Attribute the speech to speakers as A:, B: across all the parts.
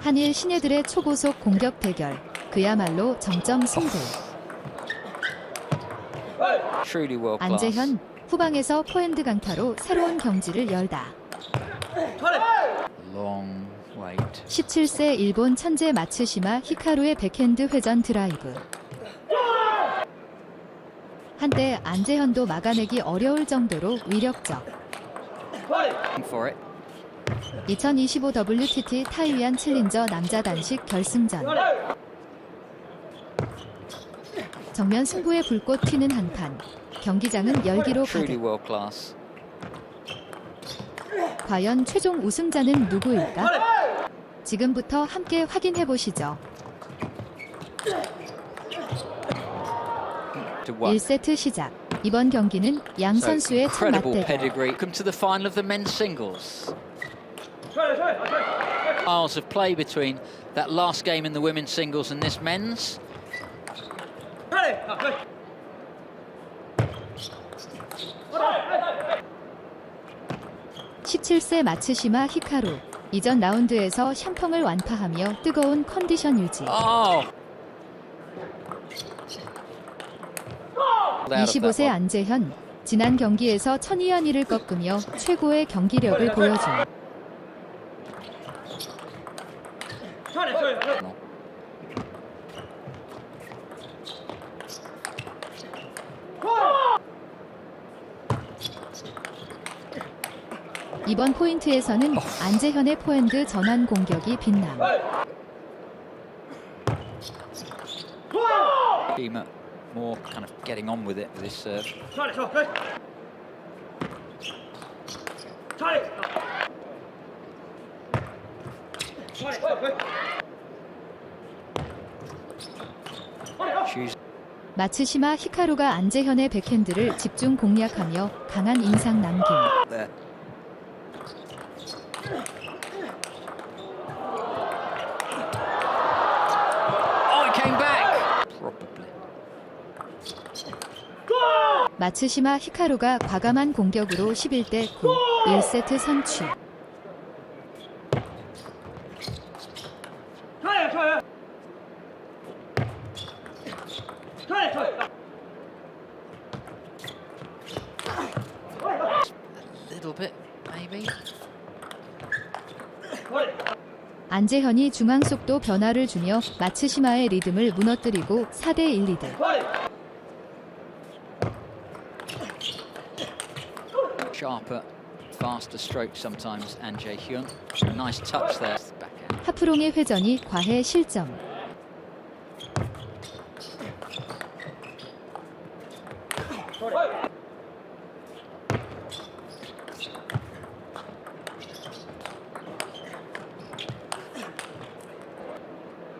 A: 한일 신예들의 초고속 공격 대결. 그야말로 정점 승부. 안재현 후방에서 포핸드 강타로 새로운 경지를 열다.
B: Long wait.
A: 17세 일본 천재 마츠시마 히카루의 백핸드 회전 드라이브. 한때 안재현도 막아내기 어려울 정도로 위력적.
B: Going for it.
A: 2025 WTT 타이완 챌린저 남자 단식 결승전. 정면 승부의 불꽃 튀는 한판. 경기장은 열기로 가득. 과연 최종 우승자는 누구일까? 지금부터 함께 확인해 보시죠.
B: To what?
A: 1세트 시작. 이번 경기는 양 선수의 첫 맞대결.
B: Miles of play between that last game in the women's singles and this men's.
A: 17세 마츠시마 히카루. 이전 라운드에서 샴펑을 완파하며 뜨거운 컨디션 유지.
B: Oh. Out of that
A: 25세
B: one.
A: 안재현. 지난 경기에서 천이현이를 꺾으며 최고의 경기력을 보여준 이번 포인트에서는 안재현의 포핸드 전환 공격이 빛남.
B: Schema more kind of getting on with it with this serve. She's
A: 마츠시마 히카루가 안재현의 백핸드를 집중 공략하며 강한 인상 남김.
B: there. Oh.
A: 마츠시마 히카루가 과감한 공격으로 11대 9 1세트 선취. 안재현이 중앙 속도 변화를 주며 마츠시마의 리듬을 무너뜨리고 4대 1 리드.
B: Sharper, faster stroke sometimes, and Jae Hyun. Nice touch there. Backhand.
A: 하프롱의 회전이 과해 실점.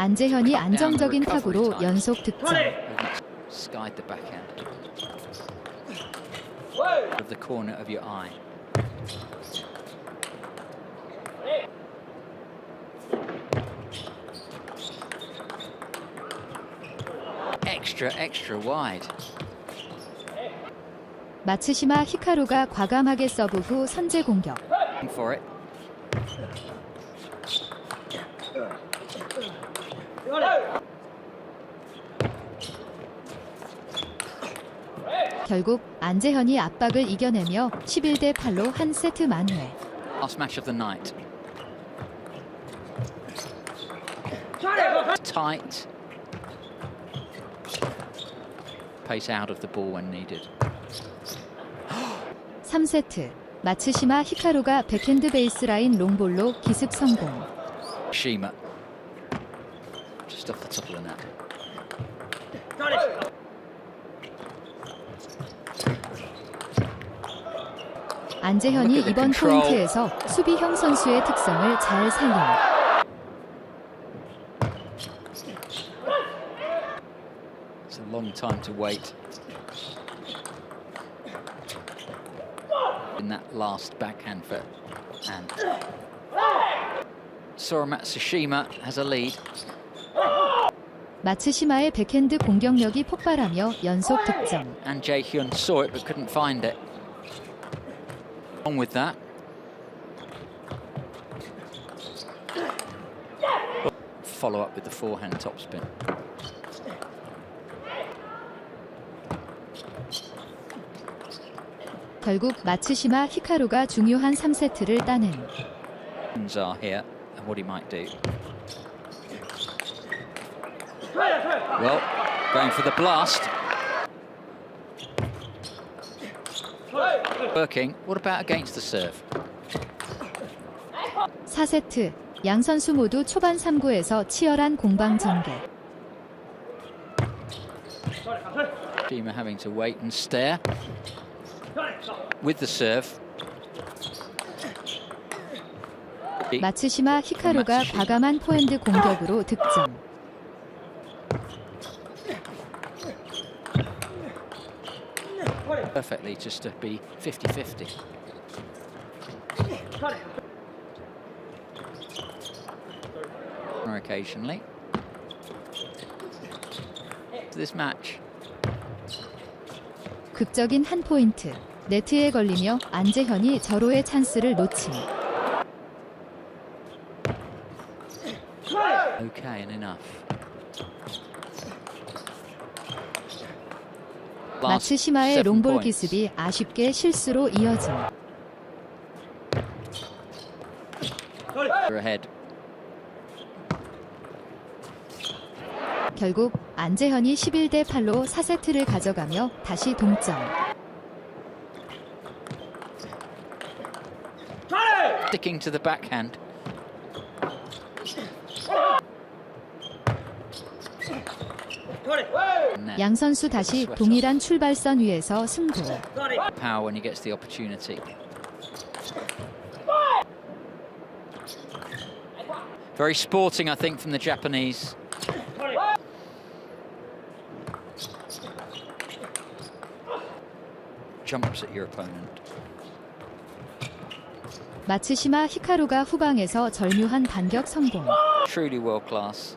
A: 안재현이 안정적인 타구로 연속 득점.
B: Skied the backhand. Of the corner of your eye. Extra, extra wide.
A: 마츠시마 히카루가 과감하게 서브 후 선제 공격.
B: Going for it.
A: 결국 안재현이 압박을 이겨내며 11대 8로 한 세트 만회.
B: Last match of the night. Tight. Pace out of the ball when needed.
A: 3세트 마츠시마 히카루가 백핸드 베이스라인 롱볼로 기습 성공.
B: Shima. Just off the top of the net.
A: 안재현이
B: Look at the
A: 이번
B: control.
A: 포인트에서 수비형 선수의 특성을 잘 살림.
B: It's a long time to wait. In that last backhand for and Sora Matsushima has a lead.
A: 마츠시마의 백핸드 공격력이 폭발하며 연속 득점.
B: And Jae Hyun saw it but couldn't find it. On with that. Follow up with the forehand topspin.
A: 결국 마츠시마 히카루가 중요한 3세트를 따낸
B: are here and what he might do. Well, going for the blast. Working. What about against the serve?
A: 4세트 양 선수 모두 초반 3구에서 치열한 공방 전개.
B: Shima having to wait and stare with the serve.
A: 마츠시마 히카루가. 과감한 포핸드 공격으로 득점.
B: Perfectly just to be 50-50. Or occasionally. This match.
A: 극적인 한 포인트. 네트에 걸리며 안재현이 절호의 찬스를 놓침.
B: Okay and enough.
A: 마츠시마의 롱볼. 기습이 아쉽게 실수로
B: ahead.
A: 결국 안재현이 11대 8로 4세트를 가져가며 다시 동점.
B: Sticking to the backhand.
A: 양 선수 다시 동일한 출발선 위에서 승부.
B: power when he gets the opportunity. Very sporting, I think, from the Japanese. Jumps at your opponent.
A: 마츠시마 히카루가 후방에서 절묘한 반격 성공.
B: Truly world class.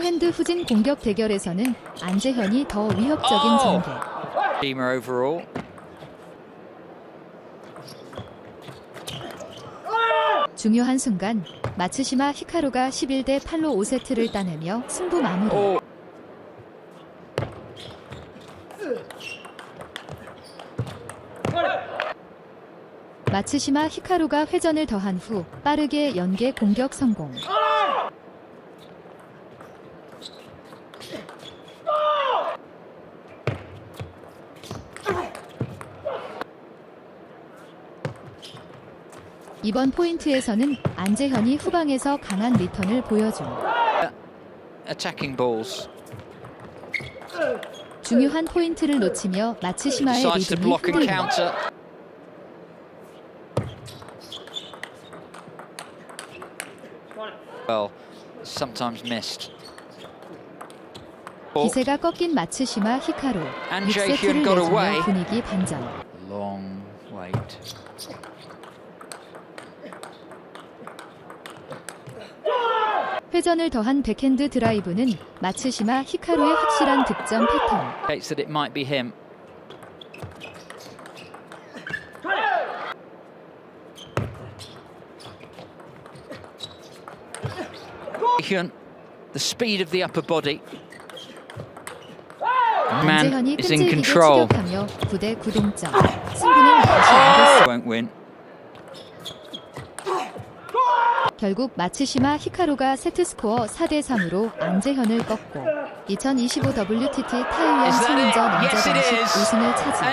A: 포핸드 후진 공격 대결에서는 안재현이 더 위협적인
B: 오!
A: 전개.
B: Overall.
A: 중요한 순간 마츠시마 히카루가 11대 8로 5세트를 따내며 승부 마무리. 마츠시마 히카루가 회전을 더한 후 빠르게 연계 공격 성공. 이번 포인트에서는 안재현이 후방에서 강한 리턴을 보여줌. 중요한 포인트를 놓치며 마츠시마의 리듬이
B: and
A: 흔들림.
B: Oh,
A: 기세가 꺾인 마츠시마 히카루.
B: And Jae-hyun
A: 6세트를
B: got
A: 내주며. 분위기 반전.
B: long wait.
A: 회전을 더한 백핸드 드라이브는 마츠시마 히카루의 확실한 득점 패턴.
B: Indicates that it might be him. Hyun, the speed of the upper body. Man is in control.
A: 추격하며 9대 9동점. 승부는 다시 안겼어.
B: Won't win.
A: 결국 마츠시마 히카루가 세트 스코어 4대 3으로 안재현을 꺾고 2025 WTT 타이완
B: it?
A: 남자 단식. 우승을 차지.